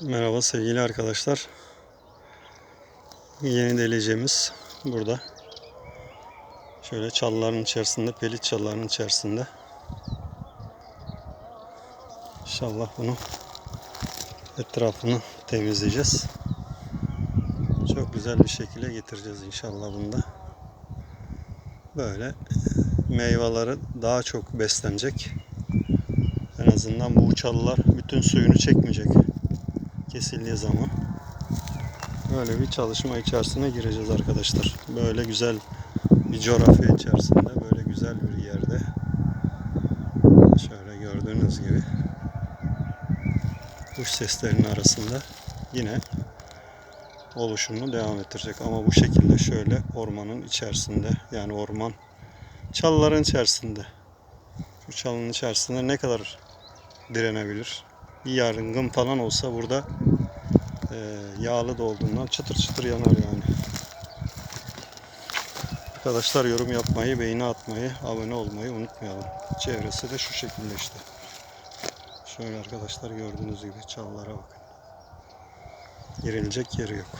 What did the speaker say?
Merhaba sevgili arkadaşlar. Yeni deleceğimiz burada. Şöyle çalıların içerisinde, pelit çalıların içerisinde. İnşallah bunu etrafını temizleyeceğiz. Çok güzel bir şekilde getireceğiz inşallah bunda. Böyle meyveleri daha çok beslenecek. En azından bu çalılar bütün suyunu çekmeyecek kesildiği zaman. Böyle bir çalışma içerisine gireceğiz arkadaşlar. Böyle güzel bir coğrafya içerisinde, böyle güzel bir yerde. Şöyle gördüğünüz gibi kuş seslerinin arasında yine oluşumunu devam ettirecek. Ama bu şekilde şöyle ormanın içerisinde yani orman çalıların içerisinde şu çalının içerisinde ne kadar direnebilir? Bir yarıngın falan olsa burada e, yağlı da olduğundan çıtır çıtır yanar yani. Arkadaşlar yorum yapmayı, beğeni atmayı, abone olmayı unutmayalım. Çevresi de şu şekilde işte. Şöyle arkadaşlar gördüğünüz gibi çalılara bakın. Girilecek yeri yok.